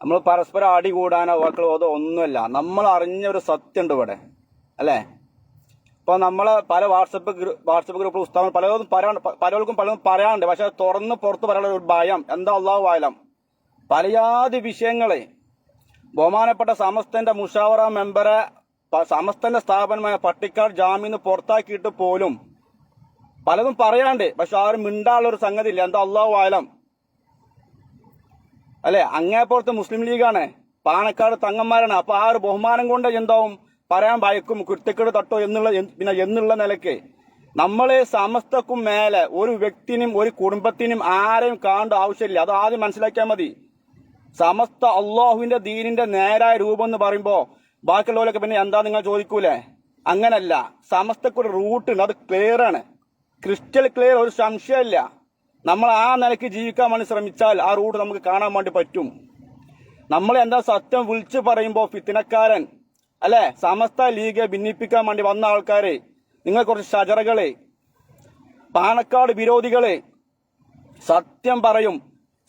നമ്മൾ പരസ്പരം അടി കൂടാനോ വാക്കളോ അതോ ഒന്നുമല്ല. നമ്മൾ അറിഞ്ഞ ഒരു സത്യം ഉണ്ട് ഇവിടെ. അല്ലേ? ഇപ്പൊ നമ്മളെ പല വാട്സപ്പ് വാട്സപ്പ് ഗ്രൂപ്പിൽ ഉസ്താവ് പലതും പറയാണ്ട് പലർക്കും പലതും പറയാണ്ട് പക്ഷെ തുറന്ന് പുറത്ത് പറയാനുള്ള ഒരു ഭയം. എന്താ അള്ളാഹു ആയാലും പലയാതി വിഷയങ്ങളെ. ബഹുമാനപ്പെട്ട സമസ്തന്റെ മുഷാവറ മെമ്പറെ സമസ്തന്റെ സ്ഥാപനമായ പട്ടിക്കാട് ജാമ്യം പുറത്താക്കിയിട്ട് പോലും പലതും പറയാണ്ട് പക്ഷെ ആരും മിണ്ടാനുള്ള ഒരു സംഗതി ഇല്ല എന്താ അള്ളാഹു ആയാലും അല്ലെ? അങ്ങേപ്പുറത്ത് മുസ്ലിം ലീഗാണ്. പാണക്കാട് തങ്ങന്മാരാണ്. അപ്പൊ ആ ഒരു ബഹുമാനം കൊണ്ട് എന്താവും? പറയാൻ ഭയക്കും കുരുത്തക്കേട് തട്ടോ എന്നുള്ള പിന്നെ എന്നുള്ള നിലയ്ക്ക്. നമ്മളെ സമസ്തക്കും മേലെ ഒരു വ്യക്തിനും ഒരു കുടുംബത്തിനും ആരെയും കാണേണ്ട ആവശ്യമില്ല. അത് ആദ്യം മനസ്സിലാക്കിയാൽ മതി. സമസ്ത അള്ളാഹുവിന്റെ ദീനിന്റെ നേരായ രൂപം എന്ന് പറയുമ്പോ ബാക്കിയുള്ളവരൊക്കെ പിന്നെ എന്താ നിങ്ങൾ ചോദിക്കൂലേ? അങ്ങനല്ല. സമസ്തക്കൊരു റൂട്ട് ഉണ്ട്. അത് ക്ലിയർ ആണ്. ക്രിസ്റ്റൽ ക്ലിയർ ഒരു സംശയമില്ല. നമ്മൾ ആ നിലയ്ക്ക് ജീവിക്കാൻ വേണ്ടി ശ്രമിച്ചാൽ ആ റൂട്ട് നമുക്ക് കാണാൻ വേണ്ടി പറ്റും. നമ്മൾ എന്താ സത്യം വിളിച്ചു പറയുമ്പോൾ ഫിത്തിനക്കാരൻ അല്ലെ? സമസ്ത ലീഗെ ഭിന്നിപ്പിക്കാൻ വേണ്ടി വന്ന ആൾക്കാരെ നിങ്ങൾ കുറച്ച് ഷജറകളെ പാണക്കാട് വിരോധികളെ സത്യം പറയും.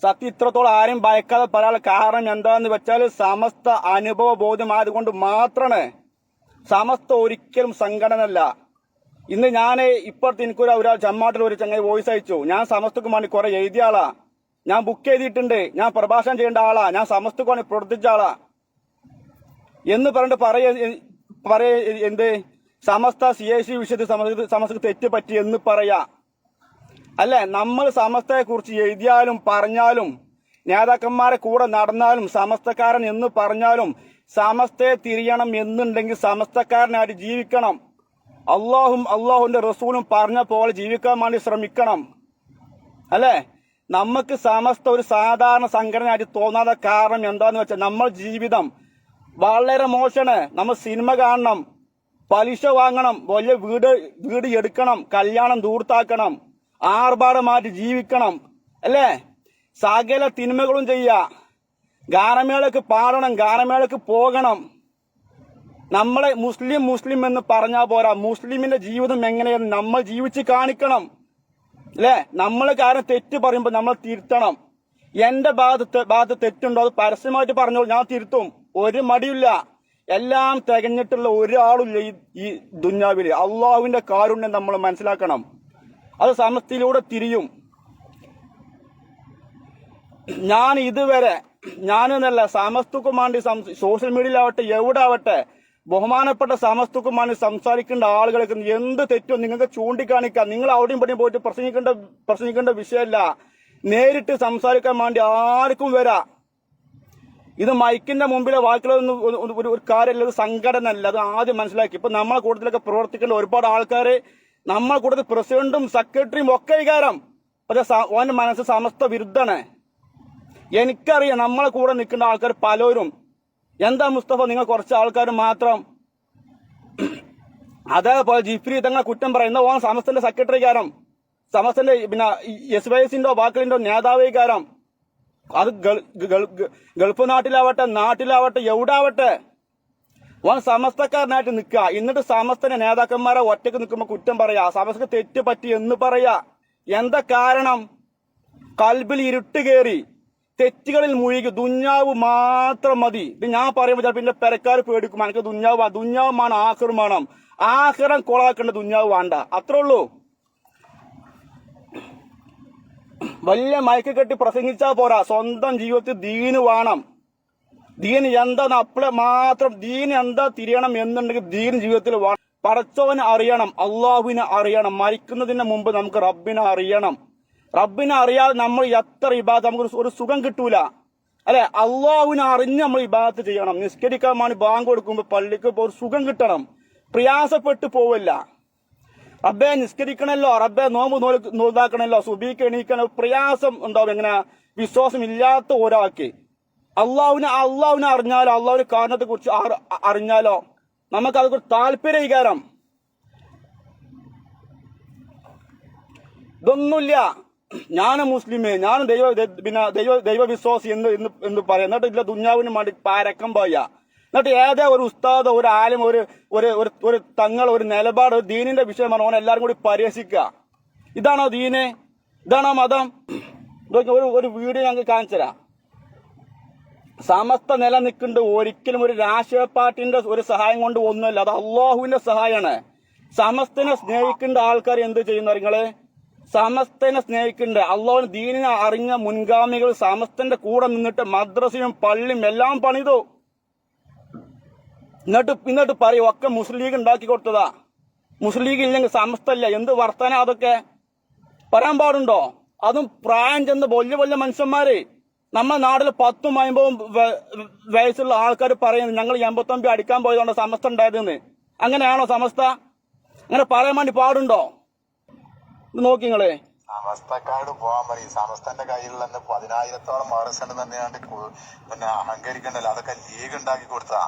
സത്യം ഇത്രത്തോളം ആരും ഭയക്കാതെ പറയാനുള്ള കാരണം എന്താന്ന് വെച്ചാൽ സമസ്ത അനുഭവ ബോധ്യമായതുകൊണ്ട് മാത്രമാണ്. സമസ്ത ഒരിക്കലും സംഘടനല്ല ഇന്ന് ഞാൻ ഇപ്പുറത്ത് എനിക്കൊരു ഒരാൾ ചമ്മാട്ടിൽ ഒരു ചങ്ങായി വോയിസ് അയച്ചു. ഞാൻ സമസ്തക്ക് വേണ്ടി കുറെ എഴുതിയ ആളാ. ഞാൻ ബുക്ക് ചെയ്തിട്ടുണ്ട് ഞാൻ പ്രഭാഷണം ചെയ്യേണ്ട ആളാ. ഞാൻ സമസ്തക്ക് വേണ്ടി പ്രവർത്തിച്ച ആളാ. എന്ന് പറഞ്ഞിട്ട് പറയ പറയ എന്ത്? സമസ്ത സി എ സി വിഷയത്തിൽ സമസ്ത സമസ്തക്ക് തെറ്റ് പറ്റി എന്ന് പറയാ. അല്ലെ? നമ്മൾ സമസ്തയെ കുറിച്ച് എഴുതിയാലും പറഞ്ഞാലും നേതാക്കന്മാരെ കൂടെ നടന്നാലും സമസ്തക്കാരൻ എന്ന് പറഞ്ഞാലും സമസ്തയെ തിരിയണം എന്നുണ്ടെങ്കിൽ സമസ്തക്കാരനായിട്ട് ജീവിക്കണം. അള്ളാഹും അള്ളാഹുവിന്റെ റസൂലും പറഞ്ഞ പോലെ ജീവിക്കാൻ വേണ്ടി ശ്രമിക്കണം. അല്ലേ? നമുക്ക് സമസ്ത ഒരു സാധാരണ സംഘടനയായിട്ട് തോന്നാത്ത കാരണം എന്താന്ന് വെച്ചാൽ നമ്മൾ ജീവിതം വളരെ മോശമാണ്. നമ്മൾ സിനിമ കാണണം പലിശ വാങ്ങണം വലിയ വീട് വീട് എടുക്കണം കല്യാണം ദൂർത്താക്കണം ആർഭാടമായിട്ട് ജീവിക്കണം. അല്ലേ? സകല തിന്മകളും ചെയ്യുക. ഗാനമേളക്ക് പാടണം ഗാനമേളക്ക് പോകണം. നമ്മളെ മുസ്ലിം മുസ്ലിം എന്ന് പറഞ്ഞാൽ പോരാ. മുസ്ലിമിന്റെ ജീവിതം എങ്ങനെയെന്ന് നമ്മൾ ജീവിച്ച് കാണിക്കണം. അല്ലേ? നമ്മൾ കാരണം തെറ്റ് പറയുമ്പോൾ നമ്മൾ തിരുത്തണം. എന്റെ ഭാഗത്ത് ഭാഗത്ത് തെറ്റുണ്ടോ? അത് പരസ്യമായിട്ട് പറഞ്ഞോളൂ. ഞാൻ തിരുത്തും. ഒരു മടിയില്ല എല്ലാം തികഞ്ഞിട്ടുള്ള ഒരാളില്ല ഈ ഈ ദുഞ്ഞാവിൽ അള്ളാഹുവിന്റെ കാരുണ്യം നമ്മൾ മനസ്സിലാക്കണം. അത് സമസ്തയിലൂടെ തിരിയും. ഞാൻ ഇതുവരെ ഞാനെന്നല്ല സമസ്തുക്കും വേണ്ടി സോഷ്യൽ മീഡിയയിലാവട്ടെ എവിടെ ആവട്ടെ ബഹുമാനപ്പെട്ട സമസ്തുക്കുമാണ് സംസാരിക്കേണ്ട ആളുകൾക്ക് എന്ത് തെറ്റും നിങ്ങൾക്ക് ചൂണ്ടിക്കാണിക്കാം. നിങ്ങൾ അവിടെയും ഇവിടെയും പോയിട്ട് പ്രസംഗിക്കേണ്ട പ്രസംഗിക്കേണ്ട വിഷയമല്ല. നേരിട്ട് സംസാരിക്കാൻ വേണ്ടി ആർക്കും വരാം. ഇത് മൈക്കിന്റെ മുമ്പിലെ വാക്കുകളൊന്നും ഒരു- ഒരു- ഒരു സംഘടന അല്ല അത് ആദ്യം മനസ്സിലാക്കി. ഇപ്പൊ നമ്മളെ കൂട്ടത്തിലൊക്കെ പ്രവർത്തിക്കേണ്ട ഒരുപാട് ആൾക്കാർ നമ്മളെ കൂട്ടത്തിൽ പ്രസിഡന്റും സെക്രട്ടറിയും ഒക്കെ വികാരം. പക്ഷെ ഓന്റെ മനസ്സ് സമസ്ത വിരുദ്ധാണ് എനിക്കറിയാം നമ്മളെ കൂടെ നിൽക്കുന്ന ആൾക്കാർ പലരും എന്താ മുസ്തഫ നിങ്ങൾ കുറച്ച് ആൾക്കാർ മാത്രം അതേപോലെ ജിഫ്രി തങ്ങളെ കുറ്റം പറയുന്ന. ഓണം സമസ്തന്റെ സെക്രട്ടറി കാരം സമസ്തന്റെ പിന്നെ എസ് വൈ എസിന്റെ വാക്കിലിന്റെ നേതാവേ കാരം അത് ഗൾഫ് നാട്ടിലാവട്ടെ നാട്ടിലാവട്ടെ എവിടാവട്ടെ. ഓൻ സമസ്തക്കാരനായിട്ട് നിൽക്കുക. എന്നിട്ട് സമസ്തന്റെ നേതാക്കന്മാരെ ഒറ്റയ്ക്ക് നിൽക്കുമ്പോ കുറ്റം പറയാ. സമസ്ത തെറ്റ് പറ്റി എന്ന് പറയാ. എന്താ കാരണം? കൽബിൽ ഇരുട്ട് കയറി. തെറ്റുകളിൽ മുഴുകി ദുഞ്ഞാവ് മാത്രം മതി. ഇത് ഞാൻ പറയുമ്പോൾ ചിലപ്പോൾ എന്റെ പെരക്കാർ പേടിക്കും. എനിക്ക് ദുഞ്ഞാവ് ദുഞ്ഞാവ് വേണം ആഹ്റം വേണം. ആഹ്റം കൊളാക്കേണ്ട ദുഞ്ഞാവ് വേണ്ട. അത്രേ ഉള്ളൂ. വലിയ മയക്ക് കെട്ടി പ്രസംഗിച്ചാൽ പോരാ. സ്വന്തം ജീവിതത്തിൽ ദീന് വേണം. ദീൻ എന്താന്ന് അപ്പളെ മാത്രം ദീൻ എന്താ തിരിയണം എന്നുണ്ടെങ്കിൽ ദീൻ ജീവിതത്തിൽ വേണം. പടച്ചവനെ അറിയണം അള്ളാഹുവിനെ അറിയണം. മരിക്കുന്നതിന് മുമ്പ് നമുക്ക് റബ്ബിനെ അറിയണം. റബ്ബിനെ അറിയാതെ നമ്മൾ എത്ര ഇബാദ നമുക്ക് ഒരു- സുഖം കിട്ടൂല. അല്ലെ? അള്ളാഹുവിനെ അറിഞ്ഞ് നമ്മൾ ഇബാദത്ത് ചെയ്യണം. നിസ്കരിക്കാൻ വേണ്ടി ബാങ്ക് കൊടുക്കുമ്പോൾ പള്ളിക്ക് ഇപ്പോൾ ഒരു സുഖം കിട്ടണം. പ്രയാസപ്പെട്ടു പോവില്ല. റബ്ബെ നിസ്കരിക്കണല്ലോ. റബ്ബെ നോമ്പ് നോതാക്കണല്ലോ സുബീക്ക് എണീക്കണ പ്രയാസം ഉണ്ടാവും. എങ്ങനെ? വിശ്വാസം ഇല്ലാത്ത ഒരാൾക്ക്. അള്ളാഹുവിനെ അള്ളാഹുവിനെ അറിഞ്ഞാലോ? അള്ളാഹുവിന്റെ കാരണത്തെ കുറിച്ച് അറിഞ്ഞാലോ? നമുക്ക് അതൊക്കെ താല്പര്യ വികാരം. ഇതൊന്നുമില്ല. ഞാനും മുസ്ലിമേ ഞാനും ദൈവ പിന്നെ ദൈവ ദൈവവിശ്വാസി എന്ന് എന്ന് എന്ന് പറയാം. എന്നിട്ട് ഇല്ല ദുഞ്ഞാവിന് വേണ്ടി പാരക്കം പോയ എന്നിട്ട് ഏതേ ഒരു ഉസ്താദ് ഒരു ആലും ഒരു ഒരു ഒരു തങ്ങൾ ഒരു നിലപാട് ഒരു ദീനിന്റെ വിഷയം പറഞ്ഞ എല്ലാവരും കൂടി പരിഹസിക്കുക. ഇതാണോ ദീനെ? ഇതാണോ മതം? ഒരു ഒരു വീഡിയോ ഞങ്ങൾക്ക് കാണിച്ചരാ സമസ്ത നിലനിൽക്കുന്നുണ്ട്. ഒരിക്കലും ഒരു രാഷ്ട്രീയ പാർട്ടിന്റെ ഒരു സഹായം കൊണ്ട് ഒന്നുമില്ല. അത് അള്ളാഹുവിന്റെ സഹായമാണ്. സമസ്തനെ സ്നേഹിക്കേണ്ട ആൾക്കാർ എന്ത് ചെയ്യുന്നു നിങ്ങൾ? സമസ്തനെ സ്നേഹിക്കുന്നുണ്ട്. അള്ളാഹുന് ദീനിനെ അറിഞ്ഞ മുൻഗാമികൾ സമസ്തന്റെ കൂടെ നിന്നിട്ട് മദ്രസയും പള്ളിയും എല്ലാം പണിതു. എന്നിട്ട് എന്നിട്ട് പറയും ഒക്കെ മുസ്ലിം ലീഗ് ഉണ്ടാക്കി കൊടുത്തതാ. മുസ്ലിം ലീഗ് ഇല്ലെങ്കിൽ സമസ്തല്ല. എന്ത് വർത്താനം അതൊക്കെ? പറയാൻ പാടുണ്ടോ? അതും പ്രായം ചെന്ന് വലിയ വലിയ മനുഷ്യന്മാര്. നമ്മുടെ നാട്ടിൽ പത്തും അമ്പതും വയസ്സുള്ള ആൾക്കാർ പറയുന്നത് ഞങ്ങൾ എൺപത്തൊമ്പത് അടിക്കാൻ പോയതുകൊണ്ട് സമസ്ത ഉണ്ടായതെന്ന്. അങ്ങനെയാണോ സമസ്ത? അങ്ങനെ പറയാൻ വേണ്ടി പാടുണ്ടോ? ഇത് നോക്കി നിങ്ങളെ. സമസ്തക്കാട് പോകാൻ പറയും. സമസ്തന്റെ കയ്യിലുള്ള പതിനായിരത്തോളം ഉണ്ടെന്ന് തന്നെയാണ്ട് പിന്നെ അഹങ്കരിക്കണ്ടല്ലോ. അതൊക്കെ ലീഗ് ഉണ്ടാക്കി കൊടുത്താ.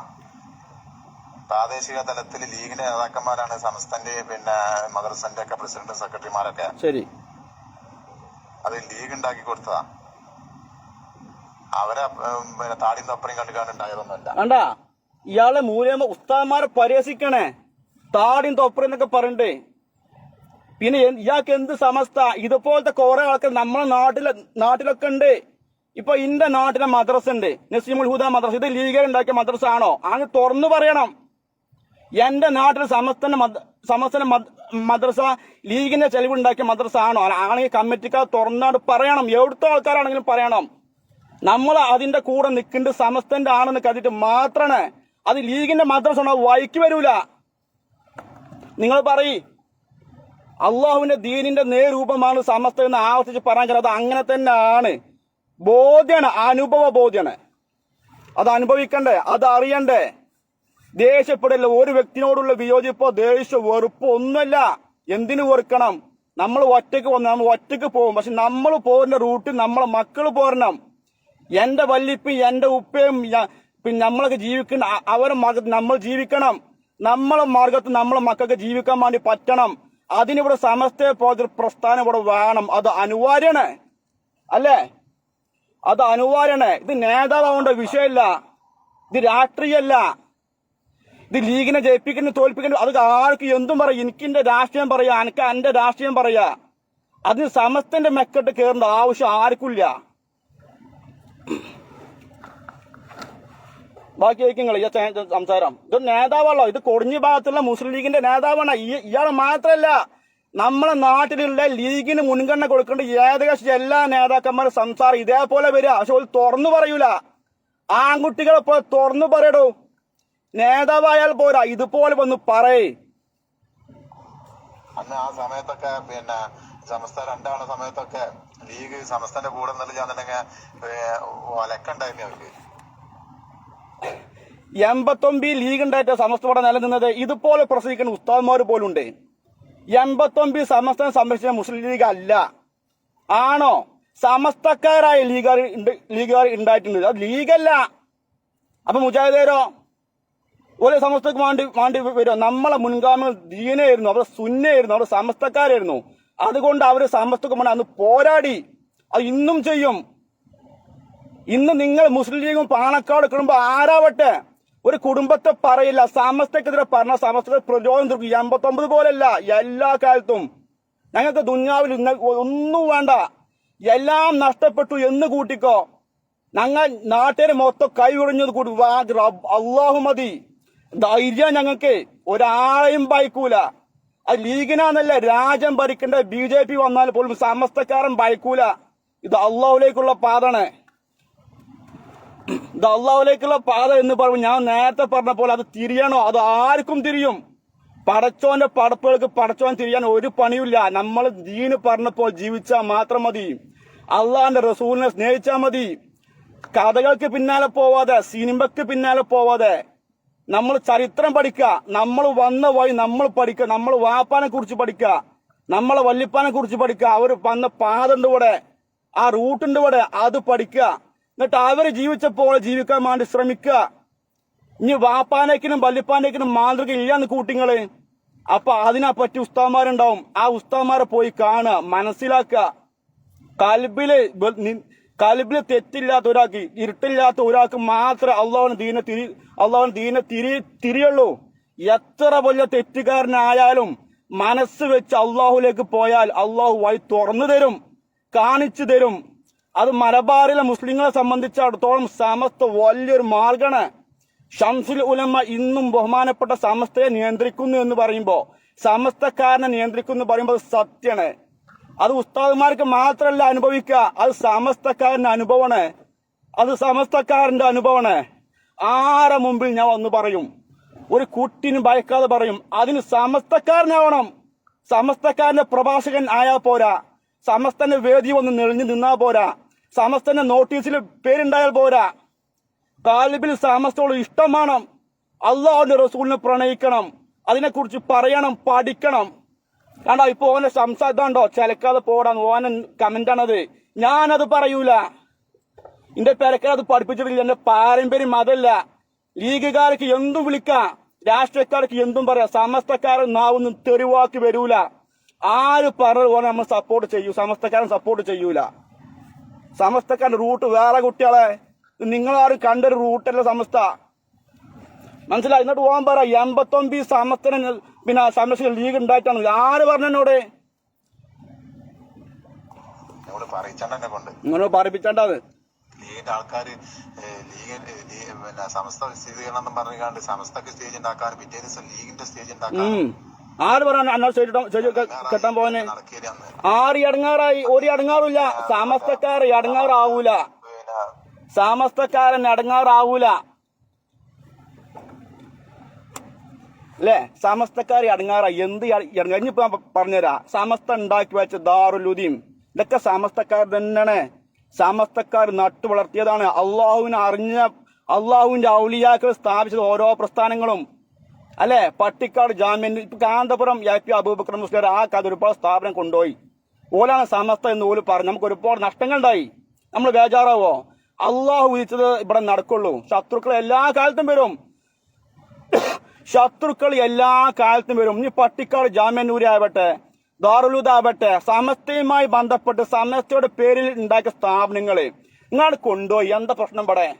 പ്രാദേശിക തലത്തിൽ ലീഗിന്റെ നേതാക്കന്മാരാണ് സമസ്തന്റെ പിന്നെ മദർസന്റെ ഒക്കെ പ്രസിഡന്റ് സെക്രട്ടറിമാരൊക്കെ ശരി. അത് ലീഗ് ഉണ്ടാക്കി കൊടുത്തതാ. അവരെ പിന്നെ താടിയും തപ്പറയും കണ്ടു കണ്ടുണ്ടായതൊന്നുമല്ല കണ്ട? ഇയാളെ മൂല്യം ഉസ്താദ്മാരെ പരിഹസിക്കണേ. താടിയും തൊപ്പറിന്നൊക്കെ പറയണ്ടേ. പിന്നെ ഇയാൾക്ക് എന്ത് സമസ്ത? ഇതുപോലത്തെ കുറെ ആൾക്കാർ നമ്മുടെ നാട്ടിലെ നാട്ടിലൊക്കെ ഉണ്ട്. ഇപ്പൊ ഇന്റെ നാട്ടിലെ മദ്രസ ഉണ്ട്. നസീമുൽ ഹുദ മദ്രസ. ഇത് ലീഗൽ ഉണ്ടാക്കിയ മദ്രസ ആണോ? അങ്ങ് തുറന്നു പറയണം. എന്റെ നാട്ടിലെ സമസ്തന്റെ സമസ്ത സമസ്തന്റെ മദ്രസ ലീഗിന്റെ ചെലവുണ്ടാക്കിയ മദ്രസ ആണോ? ആണെങ്കിൽ കമ്മിറ്റിക്കാർ തുറന്നാട് പറയണം. എവിടുത്തെ ആൾക്കാരാണെങ്കിലും പറയണം. നമ്മൾ അതിന്റെ കൂടെ നിൽക്കേണ്ട സമസ്തന്റെ ആണെന്ന് കരുതിട്ട് മാത്രമാണ്. അത് ലീഗിന്റെ മദ്രസ ആണോ? വൈക്ക് വരൂല. നിങ്ങൾ പറയ്. അള്ളാഹുവിന്റെ ദീനിന്റെ നേരൂപമാണ് സമസ്ത എന്ന് ആവർത്തിച്ച് പറയാൻ ചില അത് അങ്ങനെ തന്നെയാണ്. ബോധ്യാണ് അനുഭവ ബോധ്യാണ്. അത് അനുഭവിക്കണ്ടേ അത് അറിയണ്ടേ. ദേഷ്യപ്പെടില്ല ഒരു വ്യക്തിനോടുള്ള വിയോജിപ്പോ ദേഷ്യോ വെറുപ്പോ ഒന്നുമല്ല. എന്തിനു വെറുക്കണം? നമ്മൾ ഒറ്റയ്ക്ക് വന്ന് നമ്മൾ ഒറ്റയ്ക്ക് പോകും. പക്ഷെ നമ്മൾ പോകുന്ന റൂട്ടിൽ നമ്മളെ മക്കൾ പോരണം. എന്റെ വല്ലിപ്പും എന്റെ ഉപ്പയും പിന്നെ നമ്മളൊക്കെ ജീവിക്കുന്ന അവരുടെ അവരെ മാർഗത്ത് നമ്മൾ ജീവിക്കണം. നമ്മളെ മാർഗത്ത് നമ്മളെ മക്കൾക്ക് ജീവിക്കാൻ വേണ്ടി പറ്റണം. അതിനിവിടെ സമസ്തയെ പോലത്തെ ഒരു പ്രസ്ഥാനം ഇവിടെ വേണം. അത് അനിവാര്യണ്. അല്ലേ? അത് അനിവാര്യണ്. ഇത് നേതാവാവേണ്ട വിഷയമല്ല ഇത് രാഷ്ട്രീയമല്ല ഇത് ലീഗിനെ ജയിപ്പിക്കുന്ന തോൽപ്പിക്കുന്ന. അത് ആർക്ക് എന്തും പറയാം. എനിക്കിന്റെ രാഷ്ട്രീയം പറയാ. എനിക്ക് എന്റെ രാഷ്ട്രീയം പറയാ. അതിന് സമസ്തന്റെ മെക്കെട്ട് കയറേണ്ട ആവശ്യം ആർക്കില്ല ബാക്കി ചേ- സംസാരം. ഇത് നേതാവല്ലോ. ഇത് കൊടിഞ്ഞി ഭാഗത്തുള്ള മുസ്ലിം ലീഗിന്റെ നേതാവാണ്. ഇയാൾ മാത്രല്ല. നമ്മളെ നാട്ടിലുള്ള ലീഗിന് മുൻഗണന കൊടുക്കേണ്ട ഏകദേശം എല്ലാ നേതാക്കന്മാരും സംസാരം ഇതേപോലെ വരിക. പക്ഷെ ഒരു തുറന്നു പറയൂല. ആൺകുട്ടികളെ പോലെ തുറന്നു പറയടോ. നേതാവായാൽ പോരാ. ഇതുപോലെ വന്ന് പറയേ. അന്ന് ആ സമയത്തൊക്കെ പിന്നെ സമസ്ത രണ്ടാണ് സമയത്തൊക്കെ ലീഗ് സമസ്തന്റെ കൂടെ നിന്നിട്ടുണ്ടെങ്കിൽ ഒലക്കണ്ടായിരുന്നു അവർക്ക്. എൺപത്തൊമ്പതിൽ ലീഗ് ഉണ്ടായിട്ട് സമസ്ത ഇവിടെ നിലനിന്നത് ഇതുപോലെ പ്രസംഗിക്കുന്ന ഉസ്താദ്മാർ പോലും ഉണ്ട് എൺപത്തൊമ്പതിൽ സമസ്തനെ സംരക്ഷിച്ച മുസ്ലിം ലീഗ് അല്ല. ആണോ? സമസ്തക്കാരായ ലീഗുകാർ ലീഗുകാർ ഉണ്ടായിട്ടുണ്ട് അത് ലീഗല്ല. അപ്പൊ മുജാഹിദേരോ ഒരു സമസ്തക്ക് വേണ്ടി വേണ്ടി വരുമോ നമ്മളെ മുൻഗാമികൾ ദീനായിരുന്നു അവർ സുന്നയായിരുന്നു അവർ സമസ്തക്കാരായിരുന്നു. അതുകൊണ്ട് അവർ സമസ്തക്ക് വേണ്ടി അന്ന് പോരാടി. അത് ഇന്നും ചെയ്യും. ഇന്ന് നിങ്ങൾ മുസ്ലിം ലീഗും പാണക്കാട് കുടുംബം ആരാവട്ടെ? ഒരു കുടുംബത്തെ പറയില്ല. സമസ്തക്കെതിരെ പറഞ്ഞ സമസ്ത പ്രചോദനം തീർക്കും. എൺപത്തൊമ്പത് പോലെയല്ല എല്ലാ കാലത്തും. ഞങ്ങൾക്ക് ദുഞ്ഞാവിൽ ഒന്നും വേണ്ട. എല്ലാം നഷ്ടപ്പെട്ടു എന്ന് കൂട്ടിക്കോ. ഞങ്ങൾ നാട്ടുകാർ മൊത്തം കൈ ഒഴിഞ്ഞത് കൂടി അള്ളാഹുമതി അള്ളാഹു മതി. ധൈര്യം ഞങ്ങൾക്ക്. ഒരാളെയും ഭയക്കൂല. അത് ലീഗിനാന്നല്ല രാജ്യം ഭരിക്കേണ്ട ബി ജെ പി വന്നാൽ പോലും സമസ്തക്കാരൻ ഭയക്കൂല. ഇത് അള്ളാഹുലേക്കുള്ള പാതാണ്. അള്ളാഹുലേക്കുള്ള പാത എന്ന് പറയുമ്പോൾ ഞാൻ നേരത്തെ പറഞ്ഞ പോലെ അത് തിരിയണോ? അത് ആർക്കും തിരിയും. പടച്ചോന്റെ പടപ്പുകൾക്ക് പടച്ചോൻ തിരിയാൻ ഒരു പണിയില്ല നമ്മൾ ദീന് പറഞ്ഞപ്പോൾ ജീവിച്ചാൽ മാത്രം മതി. അള്ളാഹിന്റെ റസൂലിനെ സ്നേഹിച്ചാൽ മതി. കഥകൾക്ക് പിന്നാലെ പോവാതെ സിനിമക്ക് പിന്നാലെ പോവാതെ നമ്മൾ ചരിത്രം പഠിക്കുക. നമ്മൾ വന്ന വഴി നമ്മൾ പഠിക്കുക. നമ്മൾ വാപ്പാനെ കുറിച്ച് പഠിക്കുക. നമ്മളെ വല്യപ്പാനെ കുറിച്ച് പഠിക്കുക. അവർ വന്ന പാതുണ്ട് ഇവിടെ. ആ റൂട്ടുണ്ട് ഇവിടെ. അത് പഠിക്കുക. എന്നിട്ട് അവർ ജീവിച്ചപ്പോൾ ജീവിക്കാൻ വേണ്ടി ശ്രമിക്കുക. ഇനി വാപ്പാനേക്കിനും വല്യപ്പാനേക്കിനും മാതൃക ഇല്ലാന്ന് കൂട്ടിങ്ങൾ. അപ്പൊ അതിനാ പറ്റി ഉസ്താമാരുണ്ടാവും ആ ഉസ്താമാരെ പോയി കാണുക മനസ്സിലാക്കുക. കൽബിൽ കൽബിൽ തെറ്റില്ലാത്ത ഒരാൾക്ക് ഇരുട്ടില്ലാത്ത ഒരാൾക്ക് മാത്രമേ അള്ളാഹുന് ദീനെ തിരി അള്ളാഹുന് ദീനെ തിരി തിരിയുള്ളൂ. എത്ര വലിയ തെറ്റുകാരനായാലും മനസ്സ് വെച്ച് അള്ളാഹുലേക്ക് പോയാൽ അള്ളാഹു വഴി തുറന്നു തരും കാണിച്ചു തരും. അത് മലബാറിലെ മുസ്ലിങ്ങളെ സംബന്ധിച്ചിടത്തോളം സമസ്ത വലിയൊരു മാർഗാണ്. ഷംസുൽ ഉലമ ഇന്നും ബഹുമാനപ്പെട്ട സമസ്തയെ നിയന്ത്രിക്കുന്നു എന്ന് പറയുമ്പോൾ സമസ്തക്കാരനെ നിയന്ത്രിക്കുന്നു പറയുമ്പോൾ അത് സത്യമാണ്. അത് ഉസ്താദുമാർക്ക് മാത്രമല്ല അനുഭവിക്കുക അത് സമസ്തക്കാരന്റെ അനുഭവമാണ്. അത് സമസ്തക്കാരന്റെ അനുഭവമാണ്. ആരെ മുമ്പിൽ ഞാൻ വന്ന് പറയും? ഒരു കുട്ടിന് ഭയക്കാതെ പറയും അതിന് സമസ്തക്കാരനാവണം. സമസ്തക്കാരന്റെ പ്രഭാഷകൻ ആയാൽ പോരാ. സമസ്തന്റെ വേദി ഒന്ന് നെളിഞ്ഞു നിന്നാ പോരാ. സമസ്തന്റെ നോട്ടീസിൽ പേരുണ്ടായാൽ പോരാ. കാലിബിൽ സമസ്തയോട് ഇഷ്ടമാണ് അള്ളാഹുന്റെ റസൂലിനെ പ്രണയിക്കണം. അതിനെക്കുറിച്ച് പറയണം പഠിക്കണം. കണ്ടോ ഇപ്പൊ ഓനെ സംസാരിതാണ്ടോ ചിലക്കാതെ പോടാൻ ഓനെ കമന്റാണത്. ഞാനത് പറയൂല. എന്റെ പെരക്കാരെ അത് പഠിപ്പിച്ചിട്ടില്ല എന്റെ പാരമ്പര്യം അതല്ല. ലീഗുകാർക്ക് എന്തും വിളിക്കാം. രാഷ്ട്രീയക്കാർക്ക് എന്തും പറയാം. സമസ്തക്കാരൻ നാവൊന്നും തെരുവാക്കി വരൂല. ആര് പറഞ്ഞു പോലെ നമ്മൾ സപ്പോർട്ട് ചെയ്യൂ? സമസ്തക്കാരൻ സപ്പോർട്ട് ചെയ്യൂല. സമസ്തക്കാരൻ റൂട്ട് വേറെ കുട്ടികളെ. നിങ്ങൾ നിങ്ങളാരും കണ്ടൊരു റൂട്ടല്ല സമസ്ത. മനസ്സിലായി? എന്നിട്ട് പോകാൻ പറ എൺപത്തൊമ്പത് സമസ്തനെ പിന്നെ സമസ്ത ലീഗ് ഉണ്ടായിട്ടാണ്. ആര് പറഞ്ഞോട് ഇങ്ങനെ പറയിപ്പിച്ചേണ്ടത്. ലീഗിന്റെ ആൾക്കാര് ഏ, ലീഗ് പിന്നെ സമസ്ത വിശദീകരണം എന്നും പറഞ്ഞുകൊണ്ട് സമസ്തക്ക് സ്റ്റേജ് ഉണ്ടാക്കാൻ പിറ്റേ ദിവസം ലീഗിന്റെ സ്റ്റേജ് ഉണ്ടാക്കാൻ ഉം. ആര് പറഞ്ഞു അന്നാ സ്റ്റേജ് കെട്ടാൻ പോവാന്? ആറ് ഇടങ്ങാറായി ഒരു അടങ്ങാറില്ല സമസ്തക്കാർ ഇടങ്ങാറാവൂല സമസ്തക്കാരൻ അടങ്ങാറാവൂല. അല്ലേ? സമസ്തക്കാർ ഇടങ്ങാറായി എന്ത് ഇറങ്ങിപ്പോ പറഞ്ഞുതരാ. സമസ്ത ഉണ്ടാക്കി വെച്ച ദാറുലുദീം ഇതൊക്കെ സമസ്തക്കാർ തന്നെയാണ്. സമസ്തക്കാർ നട്ടു വളർത്തിയതാണ്. അള്ളാഹുവിനെ അറിഞ്ഞ അള്ളാഹുവിന്റെ ഔലിയാക്കൾ സ്ഥാപിച്ചത് ഓരോ പ്രസ്ഥാനങ്ങളും. അല്ലെ? പട്ടിക്കാട് ജാമ്യം ഇപ്പൊ Kanthapuram A P Aboobacker Muslim ആ കഥ ഒരുപാട് സ്ഥാപനം കൊണ്ടുപോയി. ഓലാണ് സമസ്ത എന്ന് ഓൽ പറഞ്ഞു. നമുക്ക് ഒരുപാട് നഷ്ടങ്ങൾ ഉണ്ടായി നമ്മൾ ബേജാറാവോ? അള്ളാഹു വിധിച്ചത് ഇവിടെ നടക്കുള്ളൂ. ശത്രുക്കൾ എല്ലാ കാലത്തും വരും. ശത്രുക്കൾ എല്ലാ കാലത്തും വരും. ഇനി പട്ടിക്കാട് ജാമ്യന്നൂരി ആവട്ടെ ദാറുലൂദ് ആവട്ടെ സമസ്തയുമായി ബന്ധപ്പെട്ട് സമസ്തയുടെ പേരിൽ ഉണ്ടാക്കിയ സ്ഥാപനങ്ങൾ ഇങ്ങോട്ട് കൊണ്ടുപോയി. എന്താ പ്രശ്നം ഇവിടെ?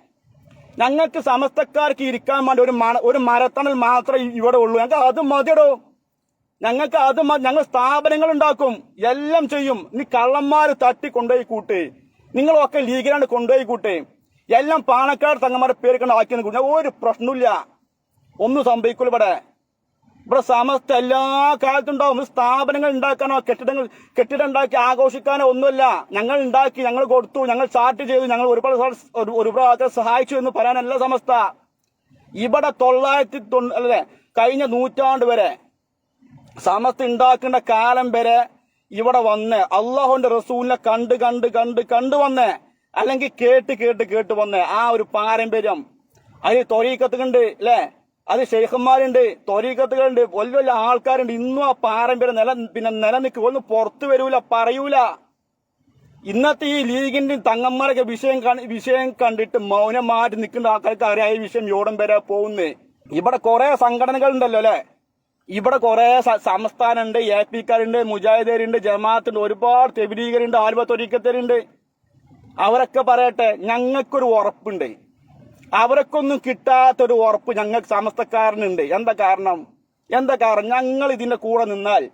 ഞങ്ങൾക്ക് സമസ്തക്കാർക്ക് ഇരിക്കാൻ വേണ്ടി ഒരു ഒരു മരത്തണൽ മാത്രമേ ഇവിടെ ഉള്ളൂ. ഞങ്ങൾക്ക് അത് മതിയടോ. ഞങ്ങൾക്ക് അത് ഞങ്ങൾ സ്ഥാപനങ്ങൾ ഉണ്ടാക്കും. എല്ലാം ചെയ്യും. നീ കള്ളന്മാര് തട്ടി കൊണ്ടുപോയി കൂട്ടെ. നിങ്ങളൊക്കെ ലീഗിലാണ് കൊണ്ടുപോയി കൂട്ടെ. എല്ലാം പാണക്കാട് തങ്ങന്മാരെ പേര് കണ്ട് ആക്കിയെന്ന് കൂട്ടി. ഒരു പ്രശ്നമില്ല ഒന്നും സംഭവിക്കൂല ഇവിടെ. ഇവിടെ സമസ്ത എല്ലാ കാലത്തും ഉണ്ടാവും ഇത് സ്ഥാപനങ്ങൾ ഉണ്ടാക്കാനോ കെട്ടിടങ്ങൾ കെട്ടിടം ഉണ്ടാക്കി ആഘോഷിക്കാനോ ഒന്നുമില്ല. ഞങ്ങൾ ഉണ്ടാക്കി ഞങ്ങൾ കൊടുത്തു ഞങ്ങൾ ചാർട്ട് ചെയ്തു ഞങ്ങൾ ഒരുപാട് ഒരുപാട് സഹായിച്ചു എന്ന് പറയാനല്ല സമസ്ത. ഇവിടെ തൊള്ളായിരത്തി അല്ലെ കഴിഞ്ഞ നൂറ്റാണ്ട് വരെ സമസ്ത ഉണ്ടാക്കേണ്ട കാലം വരെ ഇവിടെ വന്ന് അള്ളാഹുന്റെ റസൂലിനെ കണ്ട് കണ്ട് കണ്ട് കണ്ടു വന്ന് അല്ലെങ്കിൽ കേട്ട് കേട്ട് കേട്ട് വന്ന് ആ ഒരു പാരമ്പര്യം അതിന് തൊരീക്കത്ത് കണ്ട് അല്ലേ? അത് ഷെയ്ഖന്മാരുണ്ട് തൊരീക്കത്തുകളുണ്ട് വലിയ വലിയ ആൾക്കാരുണ്ട്. ഇന്നും ആ പാരമ്പര്യം നില പിന്നെ നിലനിൽക്കും. ഒന്ന് പുറത്തു വരൂല പറയൂല. ഇന്നത്തെ ഈ ലീഗിന്റെ തങ്ങന്മാരൊക്കെ വിഷയം വിഷയം കണ്ടിട്ട് മൗനം മാറ്റി നിൽക്കുന്ന ആൾക്കാർക്ക് അറിയാം ഈ വിഷയം യോടം വരെ പോകുന്നേ ഇവിടെ കുറെ സംഘടനകൾ ഉണ്ടല്ലോ അല്ലെ? ഇവിടെ കുറെ സംസ്ഥാനമുണ്ട് എ പിക്കാരുണ്ട് മുജാഹിദരുണ്ട് ജമാഅത്തുണ്ട് ഒരുപാട് തെബിലീഗരുണ്ട് ആൽബത്തൊരിക്കത്തരുണ്ട് അവരൊക്കെ പറയട്ടെ ഞങ്ങൾക്കൊരു ഉറപ്പുണ്ട്. അവർക്കൊന്നും കിട്ടാത്തൊരു ഉറപ്പ് ഞങ്ങൾക്ക് സമസ്തക്കാരനുണ്ട്. എന്താ കാരണം? എന്താ കാരണം? ഞങ്ങൾ ഇതിന്റെ കൂടെ നിന്നാൽ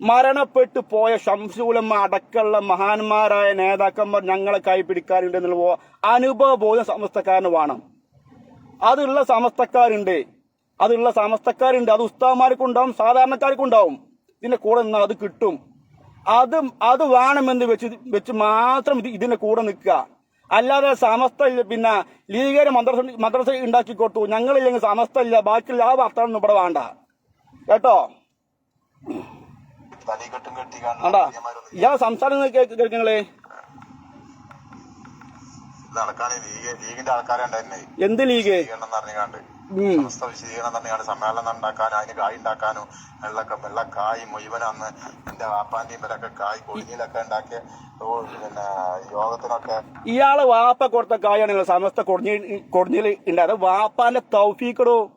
മരണപ്പെട്ടു പോയ ശംസൂലമ്മ അടക്കമുള്ള മഹാന്മാരായ നേതാക്കന്മാർ ഞങ്ങളെ കൈപിടിക്കാറുണ്ട് എന്നുള്ള അനുഭവ ബോധം സമസ്തക്കാരന് വേണം. അതുള്ള സമസ്തക്കാരുണ്ട്. അതുള്ള സമസ്തക്കാരുണ്ട്. അത് ഉസ്താമാർക്കുണ്ടാവും ഉണ്ടാവും സാധാരണക്കാർക്കും ഉണ്ടാവും ഇതിന്റെ കൂടെ നിന്നാൽ അത് കിട്ടും. അത് അത് വേണമെന്ന് വെച്ച് വെച്ച് മാത്രം ഇതിന്റെ കൂടെ നിൽക്കുക. അല്ലാതെ സമസ്ത ഇല്ല, പിന്നെ ലീഗര് മദ്രസ മദ്രസ ഉണ്ടാക്കി കൊടുത്തു. ഞങ്ങളില്ലെങ്കിൽ സമസ്ത ഇല്ല ബാക്കിയുള്ള ആ വാർത്തകളൊന്നും ഇവിടെ വേണ്ട. കേട്ടോ? ആണ്ടാ ഇയാൾ സംസാരം കേൾക്കങ്ങളെ ഉണ്ടായിരുന്നേ. എന്ത് ലീഗ്? സമസ്ത വിശദീകരണം തന്നെയാണ്. സമ്മേളനം ഉണ്ടാക്കാനും അതിന് കായ് ഉണ്ടാക്കാനും വെള്ളക്ക വെള്ള കായ് മുഴുവൻ അന്ന് എന്റെ വാപ്പാന്റെയും ഇവരൊക്കെ കായ് കൊടിഞ്ഞിലൊക്കെ ഉണ്ടാക്കിയ പിന്നെ യോഗത്തിനൊക്കെ ഇയാൾ വാപ്പ കൊടുത്ത കായാണ് സമസ്ത കൊടിഞ്ഞി കൊടിഞ്ഞിൽ ഉണ്ടായത് വാപ്പാന്റെ തൗഫീക്കടോ.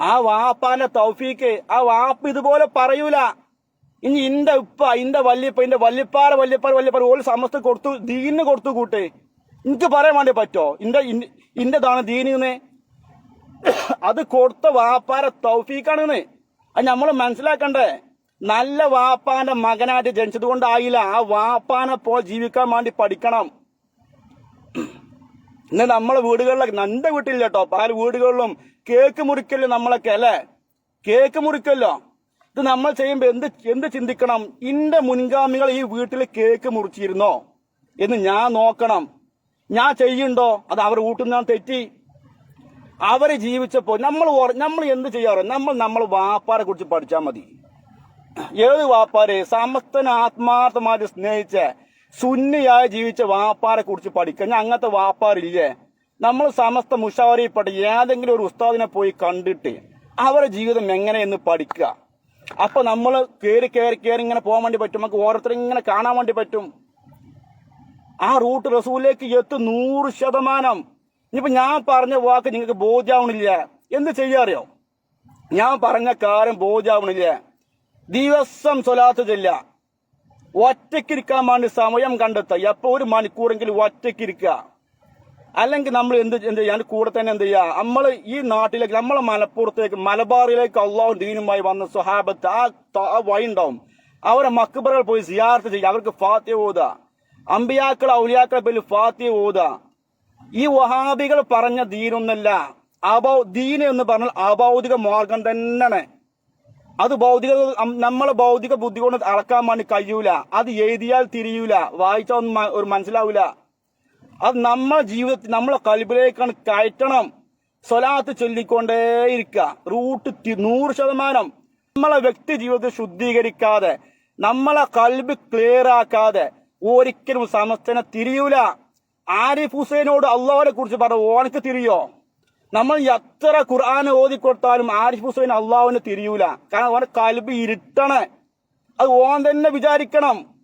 ആ വാപ്പാന്റെ തൗഫീക്ക് ആ വാപ്പ് ഇതുപോലെ പറയൂല. ഇനി ഇന്റെ ഉപ്പ ഇന്റെ വല്യപ്പ ഇന്റെ വല്യപ്പാറ വല്യപ്പാറ വല്യപ്പാറ ഓൽ സമസ്ത കൊടുത്തു ദീനിന് കൊടുത്തു കൂട്ടെ. എനിക്ക് പറയാൻ വേണ്ടി പറ്റോ? ഇന്റെ ഇന്റെ- ഇന്റെതാണ് ദീനിന്ന്? അത് കൊടുത്ത വാപ്പാര തൗഫീഖാണെന്ന്. അത് നമ്മൾ മനസ്സിലാക്കണ്ടേ? നല്ല വാപ്പാന്റെ മകനായിട്ട് ജനിച്ചത് കൊണ്ടായില്ല ആ വാപ്പാനെ പോൽ ജീവിക്കാൻ വേണ്ടി പഠിക്കണം. ഇന്ന് നമ്മളെ വീടുകളിലൊക്കെ എന്റെ വീട്ടില്ല കേട്ടോ. പല വീടുകളിലും കേക്ക് മുറിക്കല്ലോ നമ്മളൊക്കെ അല്ലേ? കേക്ക് മുറിക്കല്ലോ. ഇത് നമ്മൾ ചെയ്യുമ്പോ എന്ത് എന്ത് ചിന്തിക്കണം? ഇന്റെ മുൻഗാമികൾ ഈ വീട്ടിൽ കേക്ക് മുറിച്ചിരുന്നോ? എന്ന് ഞാൻ നോക്കണം. ഞാൻ ചെയ്യുണ്ടോ അത് അവർ വീട്ടുന്ന തെറ്റി. അവർ ജീവിച്ചപ്പോൾ നമ്മൾ നമ്മൾ എന്ത് ചെയ്യാറ്? നമ്മൾ നമ്മൾ വാപ്പാരെ കുറിച്ച് പഠിച്ചാൽ മതി. ഏത് വാപ്പാരെ? സമസ്തന ആത്മാർത്ഥമായിട്ട് സ്നേഹിച്ച സുന്നിയായി ജീവിച്ച വാപ്പാരെ കുറിച്ച് പഠിക്കാൻ അങ്ങനത്തെ വാപ്പാരില്ലേ? നമ്മൾ സമസ്ത മുഷാവറിപ്പെട്ട ഏതെങ്കിലും ഒരു ഉസ്താദിനെ പോയി കണ്ടിട്ട് അവരുടെ ജീവിതം എങ്ങനെയെന്ന് പഠിക്കുക അപ്പൊ നമ്മൾ കയറി കയറി കയറി ഇങ്ങനെ പോകാൻ വേണ്ടി പറ്റും. നമുക്ക് ഓരോരുത്തരും ഇങ്ങനെ കാണാൻ വേണ്ടി പറ്റും. ആ റൂട്ട് റസൂലിലേക്ക് എത്തും നൂറ് ശതമാനം. ഇനിയിപ്പോ ഞാൻ പറഞ്ഞ വാക്ക് നിങ്ങൾക്ക് ബോധ്യാവണില്ല. എന്ത് ചെയ്യാറിയോ ഞാൻ പറഞ്ഞ കാര്യം ബോധ്യാവണില്ല. ദിവസം സ്വലാത്ത് ചെല്ല ഒറ്റയ്ക്കിരിക്കാൻ വേണ്ടി സമയം കണ്ടെത്തുക. എപ്പോ ഒരു മണിക്കൂറെങ്കിലും ഒറ്റയ്ക്കിരിക്കുക അല്ലെങ്കിൽ നമ്മൾ എന്ത് എന്ത് ചെയ്യാൻ കൂടെ തന്നെ എന്ത് ചെയ്യുക നമ്മൾ ഈ നാട്ടിലേക്ക് നമ്മളെ മലപ്പുറത്തേക്ക് മലബാറിലേക്ക് അള്ളാഹു ദീനുമായി വന്ന സ്വഹാബത്ത് ആ വഴി ഉണ്ടാവും. അവരെ മക്ബറകൾ പോയി സിയാർത്ത് ചെയ്യുക. അവർക്ക് ഫാത്തിയ ഓതുക. അമ്പിയാക്കളെ ഔലിയാക്കളെ പേരിൽ ഫാത്തിയ ഓതുക. ഈ വഹാബികൾ പറഞ്ഞ ദീനൊന്നല്ല. അബൗ ദീൻ എന്ന് പറഞ്ഞാൽ അഭൗതിക മാർഗം തന്നെയാണ്. അത് ഭൗതിക നമ്മളെ ഭൗതിക ബുദ്ധി കൊണ്ട് അളക്കാൻ വേണ്ടി കഴിയൂല. അത് എഴുതിയാൽ തിരിയൂല. വായിച്ചാൽ ഒന്നും ഒരു മനസ്സിലാവൂല. അത് നമ്മളെ ജീവിതത്തിൽ നമ്മളെ കൽബിലേക്കാണ് കയറ്റണം. സ്വലാത്ത് ചൊല്ലിക്കൊണ്ടേയിരിക്കുക റൂട്ട് നൂറ് ശതമാനം. നമ്മളെ വ്യക്തി ജീവിതത്തെ ശുദ്ധീകരിക്കാതെ നമ്മളെ കൽബ് ക്ലിയർ ആക്കാതെ ഒരിക്കലും സമസ്തനെ തിരിയൂല. ആരിഫ് ഹുസൈനോട് അള്ളാഹിനെ കുറിച്ച് പറഞ്ഞു ഓനക്ക് തിരിയോ? നമ്മൾ എത്ര ഖുർആൻ ഓതിക്കൊടുത്താലും ആരിഫ് ഹുസൈൻ അള്ളാഹുവിനെ തിരിയൂല. കാരണം ഓനെ കൽബ് ഇരുട്ടണേ. അത് ഓൻ തന്നെ വിചാരിക്കണം.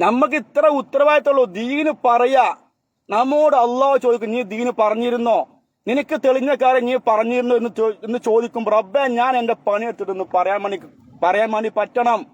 നമുക്ക് ഇത്ര ഉത്തരവാദിത്തമുള്ളൂ. ദീന് പറയാ. നമ്മോട് അള്ളാഹു ചോദിക്കും നീ ദീന് പറഞ്ഞിരുന്നോ? നിനക്ക് തെളിഞ്ഞ കാര്യം നീ പറഞ്ഞിരുന്നു എന്ന് എന്ന് ചോദിക്കും റബ്ബെ ഞാൻ എന്റെ പണിയെടുത്തിട്ടെന്ന് പറയാൻ വേണ്ടി പറയാൻ വേണ്ടി പറ്റണം.